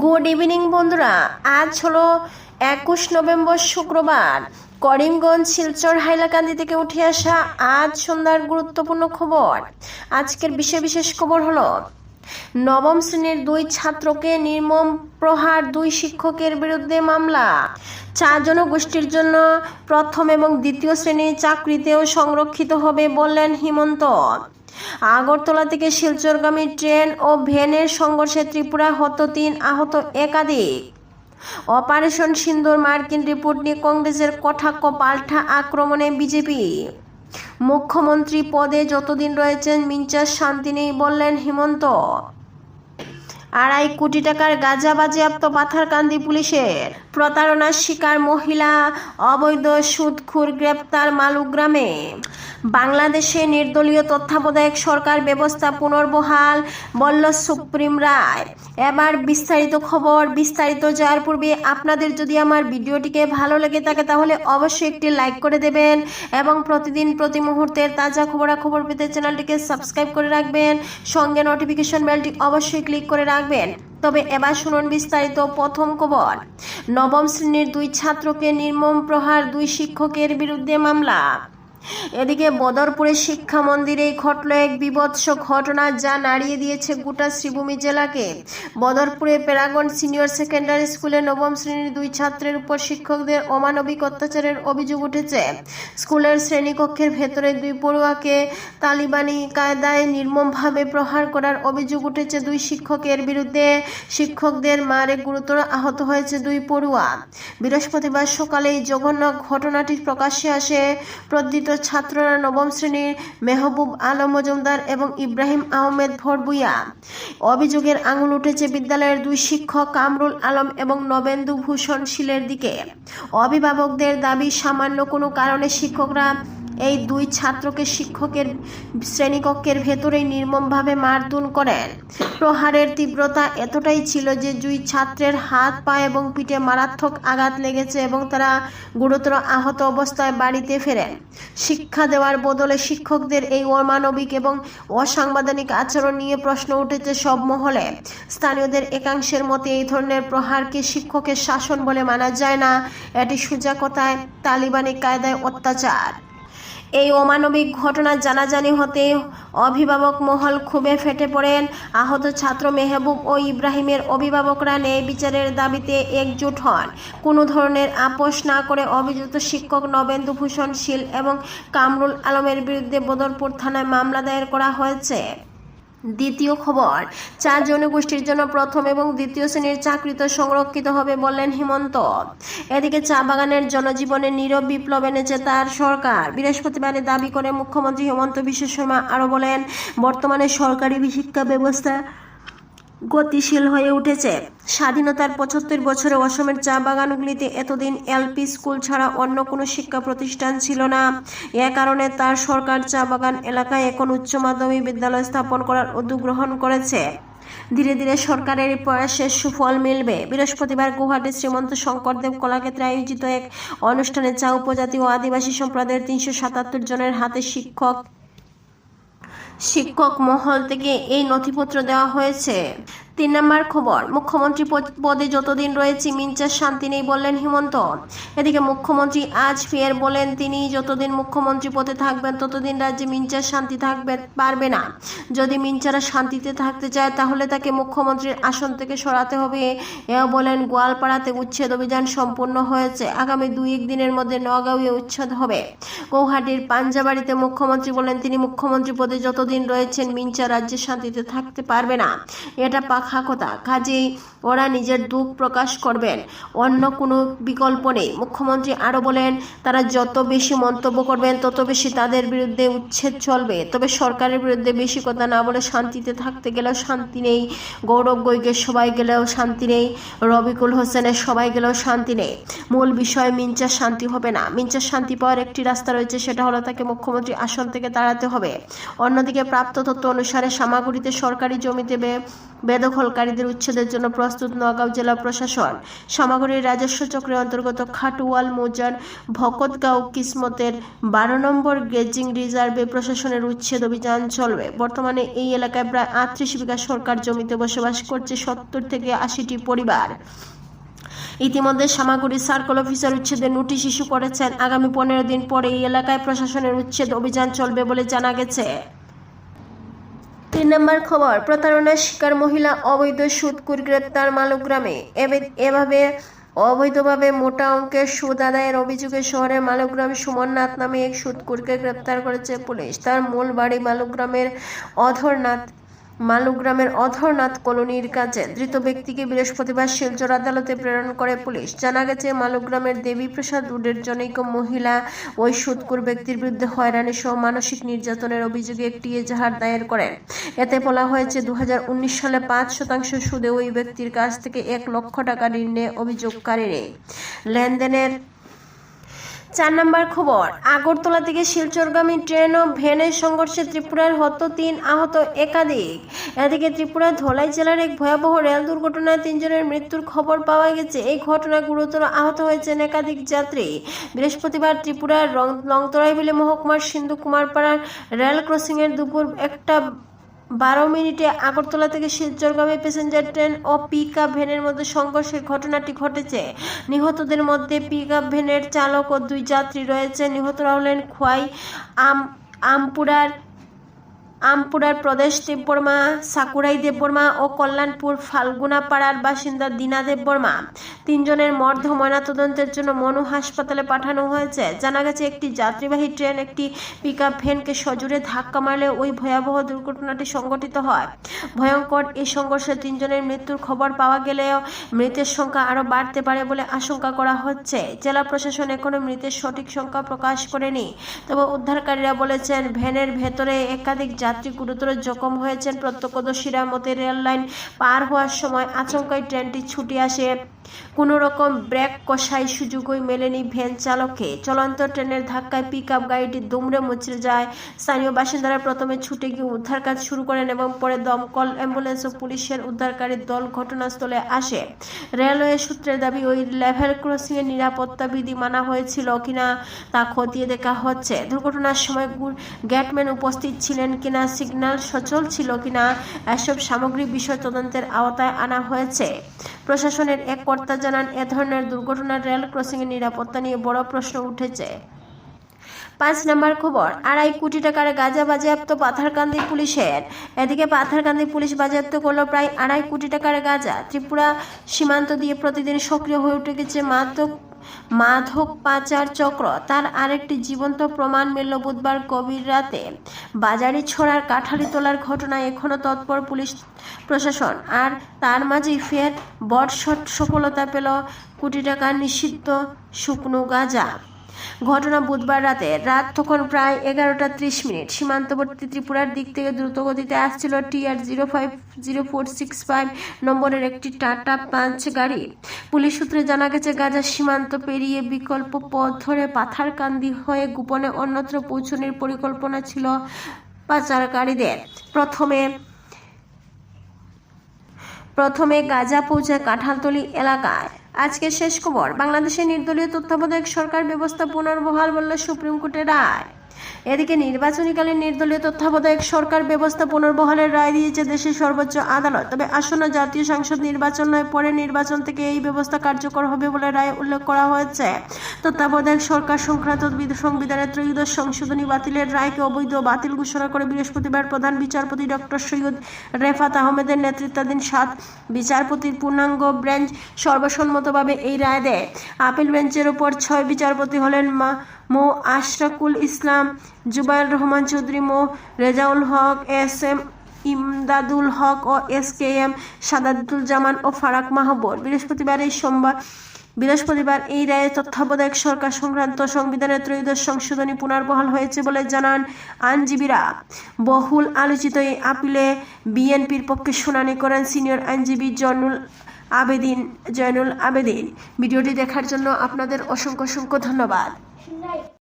Good evening বন্ধুরা। আজ হলো একুশ নভেম্বর শুক্রবার। করিমগঞ্জ, শিলচর, হাইলাকান্দি থেকে উঠে আসা আজ সন্ধ্যার গুরুত্বপূর্ণ খবর। আজকের বিশেষ বিশেষ খবর হলো, নবম শ্রেণির দুই ছাত্রকে নির্মম প্রহার দুই শিক্ষকের বিরুদ্ধে মামলা। চার জনগোষ্ঠীর জন্য প্রথম এবং দ্বিতীয় শ্রেণির চাকরিতেও সংরক্ষিত হবে বললেন হিমন্ত। আগরতলা থেকে শিলচরগামী ট্রেন ও ভ্যানের সংঘর্ষে ত্রিপুরা হত তিন আহত একাধিক। অপারেশন সিন্দুর মার্কিন রিপোর্ট নিয়ে কংগ্রেসের কটাক্ষ পাল্টা আক্রমণে বিজেপি। মুখ্যমন্ত্রী পদে যতদিন রয়েছেন মিঞ্চার শান্তি নেই বললেন হিমন্ত। আড়াই কোটি টাকার গাঁজা বাজেয়াপ্ত পাথারকান্দি পুলিশের। প্রতারণার শিকার মহিলা, অবৈধ সুদখুর গ্রেপ্তার মালুগ্রামে বাংলাদেশে নির্দলীয় তত্ত্বাবধায়ক সরকার ব্যবস্থা পুনর্বহাল, বলল সুপ্রিম রায়। এবার বিস্তারিত খবর, বিস্তারিত যাওয়ার পূর্বে আপনাদের যদি আমার ভিডিওটিকে ভালো লেগে থাকে তাহলে অবশ্যই একটি লাইক করে দেবেন এবং প্রতিদিন প্রতি মুহূর্তের তাজা খবরাখবর পেতে চ্যানেলটিকে সাবস্ক্রাইব করে রাখবেন। সঙ্গে নোটিফিকেশন বেলটি অবশ্যই ক্লিক করে রাখবেন। তবে এবার শুনুন বিস্তারিত প্রথম খবর। নবম শ্রেণির দুই ছাত্রকে নির্মম প্রহার দুই শিক্ষকের বিরুদ্ধে মামলা। এদিকে বদরপুরের শিক্ষা মন্দিরে ঘটল এক বিভৎস ঘটনা যা নাড়িয়ে দিয়েছে গোটা শ্রীভূমি জেলাকে। বদরপুরে প্যারাগন সিনিয়র সেকেন্ডারি স্কুলে নবম শ্রেণির দুই ছাত্রের উপর শিক্ষকদের অমানবিক অত্যাচারের অভিযোগ উঠেছে। স্কুলের শ্রেণীকক্ষের ভেতরে দুই পড়ুয়াকে তালিবানি কায়দায় নির্মমভাবে প্রহার করার অভিযোগ উঠেছে দুই শিক্ষকের বিরুদ্ধে। শিক্ষকদের মারে গুরুতর আহত হয়েছে দুই পড়ুয়া। বৃহস্পতিবার সকালে এই জঘন্য ঘটনাটি প্রকাশ্যে আসে প্রদ্যিত ছাত্ররা নবম শ্রেণির মেহবুব আলম মজুমদার এবং ইব্রাহিম আহমেদ ভরবুইয়া। অভিযোগের আঙুল উঠেছে বিদ্যালয়ের দুই শিক্ষক কামরুল আলম এবং নবেন্দু ভূষণ শীলের দিকে। অভিভাবকদের দাবি সামান্য কোনো কারণে শিক্ষকরা এই দুই ছাত্রকে শিক্ষকের শ্রেণীকক্ষের ভেতরেই নির্মমভাবে মারধুন করেন। প্রহারের তীব্রতা এতটাই ছিল যে দুই ছাত্রের হাত, পা এবং পিঠে মারাত্মক আঘাত লেগেছে এবং তারা গুরুতর আহত অবস্থায় বাড়িতে ফেরেন। শিক্ষা দেওয়ার বদলে শিক্ষকদের এই অমানবিক এবং অসাংবিধানিক আচরণ নিয়ে প্রশ্ন উঠেছে সব মহলে। স্থানীয়দের একাংশের মতে এই ধরনের প্রহারকে শিক্ষকের শাসন বলে মানা যায় না। এটি সুজাকতায় তালিবানি কায়দায় অত্যাচার। এই অমানবিক ঘটনা জানাজানি হতে অভিভাবক মহল খুবে ফেটে পড়েন। আহত ছাত্র মেহবুব ও ইব্রাহিমের অভিভাবকরা ন্যায় বিচারের দাবিতে একজুট হন। কোনো ধরনের আপোষ না করে অভিযুক্ত শিক্ষক নবেন্দু ভূষণ শীল এবং কামরুল আলমের বিরুদ্ধে বদরপুর থানায় মামলা দায়ের করা হয়েছে। দ্বিতীয় খবর, চার জনগোষ্ঠীর জন্য প্রথম এবং দ্বিতীয় শ্রেণির চাকরিতে সংরক্ষিত হবে বললেন হিমন্ত। এদিকে চা বাগানের জনজীবনে নীরব বিপ্লব এনেছে তার সরকার। বৃহস্পতিবারে দাবি করে মুখ্যমন্ত্রী হিমন্ত বিশ্ব শর্মা আরও বলেন, বর্তমানে সরকারি শিক্ষা ব্যবস্থা গতিশীল হয়ে উঠেছে। স্বাধীনতার পঁচাত্তর বছরে অসমের চা বাগানগুলিতে এতদিন এলপি স্কুল ছাড়া অন্য কোনো শিক্ষা প্রতিষ্ঠান ছিল না। এ কারণে তার সরকার চা বাগান এলাকায় এখন উচ্চ মাধ্যমিক বিদ্যালয় স্থাপন করার উদ্যোগ গ্রহণ করেছে। ধীরে ধীরে সরকারের প্রয়াসের সুফল মিলবে। বৃহস্পতিবার গুয়াহাটির শ্রীমন্ত শঙ্করদেব কলাক্ষেত্রে আয়োজিত এক অনুষ্ঠানে চা উপজাতি ও আদিবাসী সম্প্রদায়ের তিনশো সাতাত্তর জনের হাতে শিক্ষক শিক্ষক মহল থেকে এই নথিপত্র দেওয়া হয়েছে। তিন নম্বর খবর, মুখ্যমন্ত্রী পদ- যতদিন রয়েছে মিঞ্চার শান্তি নেই বললেন হিমন্ত। এদিকে মুখ্যমন্ত্রী আজ ফের বলেন তিনি যতদিন মুখ্যমন্ত্রী পদে থাকবেন, ততদিন রাজ্যে মিঞ্চার শান্তি থাকবে, পারবে না। যদি মিঞ্চারা শান্তিতে থাকতে চায়, তাহলে তাকে মুখ্যমন্ত্রীর আসন থেকে সরাতে হবে এও বলেন গোয়ালপাড়াতে উচ্ছেদ অভিযান সম্পূর্ণ হয়েছে। আগামী দুই এক দিনের মধ্যে নগাঁওয়ে উচ্ছেদ হবে। গৌহাটির পাঞ্জাবাড়িতে মুখ্যমন্ত্রী বলেন, তিনি মুখ্যমন্ত্রী পদে যতদিন রয়েছেন মিঞ্চা রাজ্যে শান্তিতে থাকতে পারবে না। এটা পাখা কথা কাজেই ওরা নিজের দুঃখ প্রকাশ করবেন। অন্য কোনো বিকল্প নেই। মুখ্যমন্ত্রী আরও বলেন, তারা যত বেশি মন্তব্য করবেন, তত বেশি তাদের বিরুদ্ধে উচ্ছেদ চলবে। তবে সরকারের বিরুদ্ধে বেশি কথা না বলে শান্তিতে থাকতে গেলেও শান্তি নেই। গৌরব গৈকের সবাই গেলেও শান্তি নেই। রবিকুল হোসেনের সবাই গেলেও শান্তি নেই। মূল বিষয় মিঞ্চার শান্তি হবে না। মিঞ্চার শান্তি পাওয়ার একটি রাস্তা রয়েছে, সেটা হলো তাকে মুখ্যমন্ত্রী আসন থেকে তাড়াতে হবে। অন্যদিকে প্রাপ্ত তথ্য অনুসারে সামাগুড়িতে সরকারি জমিতে বেদখল দখলকারীদের উচ্ছেদের জন্য প্রস্তুত নগাঁও জেলা প্রশাসন। সামগ্রীর রাজস্ব চক্রের অন্তর্গত খাটুয়াল মৌজার, ভকতগাঁও কিসমতের বারো নম্বর গেজিং রিজার্ভে প্রশাসনের উচ্ছেদ অভিযান চলবে। বর্তমানে এই এলাকায় প্রায় আটত্রিশ বিঘা সরকার জমিতে বসবাস করছে সত্তর থেকে আশিটি পরিবার। ইতিমধ্যে সামাগুড়ি সার্কেল অফিসার উচ্ছেদের নোটিশ ইস্যু করেছেন। আগামী পনেরো দিন পরে এই এলাকায় প্রশাসনের উচ্ছেদ অভিযান চলবে বলে জানা গেছে। তিন নম্বর খবর, প্রতারণার শিকার মহিলা অবৈধ সুদকুর গ্রেপ্তার মালুগ্রামে। এভাবে অবৈধভাবে মোটা অঙ্কের সুদ আদায়ের অভিযোগে শহরের মালুগ্রাম সুমননাথ নামে এক সুদকুরকে গ্রেপ্তার করেছে পুলিশ। তার মূল বাড়ি মালুগ্রামের অধরনাথ মালুগ্রামের অধরনাথ কলোনির কাছে ধৃত ব্যক্তিকে বৃহস্পতিবার শিলচর আদালতে প্রেরণ করে পুলিশ। জানা গেছে, মালুগ্রামের দেবীপ্রসাদ রোডের জনৈক মহিলা ওই সুৎকুর ব্যক্তির বিরুদ্ধে হয়রানি সহ মানসিক নির্যাতনের অভিযোগে একটি এজাহার দায়ের করেন। এতে বলা হয়েছে দু হাজার উনিশ সালে পাঁচ শতাংশ সুদে ওই ব্যক্তির কাছ থেকে এক লক্ষ টাকা ঋণ নেয় অভিযোগকারীরা। লেনদেনের চার নম্বর খবর। আগরতলা থেকে শিলচরগামী ট্রেন ও ভ্যানের সংঘর্ষে ত্রিপুরার হত তিন আহত একাধিক। এদিকে ত্রিপুরার ধলাই জেলার এক ভয়াবহ রেল দুর্ঘটনায় তিনজনের মৃত্যুর খবর পাওয়া গেছে। এই ঘটনায় গুরুতর আহত হয়েছেন একাধিক যাত্রী। বৃহস্পতিবার ত্রিপুরার লংতরাইবিলি মহকুমার সিন্ধু কুমারপাড়ার রেল ক্রসিংয়ের দুপুর একটা বারো মিনিটে আগরতলা থেকে শিলচরগামী প্যাসেঞ্জার ট্রেন ও পিক আপ ভ্যানের মধ্যে সংঘর্ষের ঘটনাটি ঘটেছে। নিহতদের মধ্যে পিক আপ ভ্যানের চালক ও দুই যাত্রী রয়েছে। নিহতরা হলেন খোয়াই আম আমপুরার আমপুরার প্রদেশ দেববর্মা, সাকুরাই দেববর্মা ও কল্যাণপুর ফাল্গুনাপাড়ার বাসিন্দা দীনা দেববর্মা। তিনজনের মর্ধ ময়নাতদন্তের জন্য মনু হাসপাতালে পাঠানো হয়েছে। জানা গেছে, একটি যাত্রীবাহী ট্রেন একটি পিকআপ ভ্যানকে সজোরে ধাক্কা মারলে ওই ভয়াবহ দুর্ঘটনাটি সংঘটিত হয়। ভয়ঙ্কর এই সংঘর্ষে তিনজনের মৃত্যুর খবর পাওয়া গেলেও মৃতের সংখ্যা আরও বাড়তে পারে বলে আশঙ্কা করা হচ্ছে। জেলা প্রশাসন এখনও মৃতের সঠিক সংখ্যা প্রকাশ করেনি। তবে উদ্ধারকারীরা বলেছেন, ভ্যানের ভেতরে একাধিক যাত্রী গুরুতর জখম হয়েছেন প্রত্যক্ষদর্শীরা। মতে রেল লাইন পার হওয়ার সময় আচমকাই ট্রেনটি ছুটে আসে। কোনো রকম ব্রেক কষাই সুযোগই মেলেনি ভ্যান চালককে। চলন্ত ট্রেনের ধাক্কায় পিক আপ গাড়িটি দুমড়ে মুচড়ে যায়। স্থানীয় বাসিন্দারা প্রথমে ছুটে গিয়ে উদ্ধার কাজ শুরু করেন এবং পরে দমকল, অ্যাম্বুলেন্স ও পুলিশের উদ্ধারকারী দল ঘটনাস্থলে আসে। রেলওয়ে সূত্রের দাবি, ওই লেভেল ক্রসিং এর নিরাপত্তা বিধি মানা হয়েছিল কিনা তা খতিয়ে দেখা হচ্ছে। দুর্ঘটনার সময় গেটম্যান উপস্থিত ছিলেন কিনা সিগন্যাল সচল ছিল কিনা এসব সামগ্রিক বিষয় তদন্তের আওতায় আনা হয়েছে। প্রশাসনের এক কর্তা জানান, এ ধরনের দুর্ঘটনার রেল ক্রসিংয়ের নিরাপত্তা নিয়ে বড় প্রশ্ন উঠেছে। পাঁচ নম্বর খবর, আড়াই কোটি টাকার গাঁজা বাজেয়াপ্ত পাথারকান্দি পুলিশের। এদিকে পাথারকান্দি পুলিশ বাজেয়াপ্ত করল প্রায় আড়াই কোটি টাকার গাঁজা। ত্রিপুরা সীমান্ত দিয়ে প্রতিদিন সক্রিয় হয়ে উঠে গেছে মাদক মাধক পাচার চক্র তার আরেকটি জীবন্ত প্রমাণ মিলল বুধবার গভীর রাতে। বাজারে ছড়ার কাঠারি তোলার ঘটনায় এখনও তৎপর পুলিশ প্রশাসন। আর তার মাঝেই ফের বটশট সফলতা পেল কোটি টাকা নিষিদ্ধ শুকনো গাঁজা। ঘটনা বুধবার রাতে, রাত তখন প্রায় এগারোটা ত্রিশ মিনিট। সীমান্তবর্তী ত্রিপুরার দিক থেকে দ্রুতগতিতে আসছিল TR zero five, zero four six five নম্বরের একটি টাটা পাঞ্চ গাড়ি। পুলিশ সূত্রে জানা গেছে, গাজা সীমান্ত পেরিয়ে বিকল্প পথ ধরে পাথারকান্দি হয়ে গোপনে অন্যত্র পৌঁছনের পরিকল্পনা ছিল পাচারকারীদের। প্রথমে প্রথমে গাজা পৌঁছায় কাঁঠালতলি এলাকায়। আজকে শেষ খবর। বাংলাদেশের নির্দলীয় তত্ত্বাবধায়ক সরকার ব্যবস্থা পুনর্বহাল বলল সুপ্রিম কোর্টের রায়। এদিকে নির্বাচনীকালীন নির্দলীয় তত্ত্বাবধায়ক সরকার ব্যবস্থা পুনর্বহালের রায় দিয়েছে দেশের সর্বোচ্চ আদালত। তবে আসন্ন জাতীয় সংসদ নির্বাচন নয়, পরে নির্বাচন থেকে এই ব্যবস্থা কার্যকর হবে বলে রায়ে উল্লেখ করা হয়েছে। তত্ত্বাবধায়ক সরকার সংক্রান্ত সংবিধানের ত্রয়োদশ সংশোধনী বাতিলের রায়কে অবৈধ বাতিল ঘোষণা করে বৃহস্পতিবার প্রধান বিচারপতি ডক্টর সৈয়দ রেফাত আহমেদের নেতৃত্বাধীন সাত বিচারপতির পূর্ণাঙ্গ বেঞ্চ সর্বসম্মতভাবে এই রায় দেয়। আপিল বেঞ্চের ওপর ছয় বিচারপতি হলেন মা মো আশরাকুল ইসলাম, জুবাইর রহমান চৌধুরী মো রেজাউল হক, এস এম ইমদাদুল হক ও S K M Sadatul Zaman ও ফারাক মাহবুব। বৃহস্পতিবার এই সোমবার, বৃহস্পতিবার এই রায়ে তত্ত্বাবধায়ক সরকার সংক্রান্ত সংবিধানের ত্রয়োদশ সংশোধনী পুনর্বহাল হয়েছে বলে জানান আইনজীবীরা। বহুল আলোচিত এই আপিলে বিএনপির পক্ষে শুনানি করেন সিনিয়র আইনজীবী জয়নুল আবেদিন জয়নুল আবেদিন। ভিডিওটি দেখার জন্য আপনাদের অসংখ্য অসংখ্য ধন্যবাদ। tonight.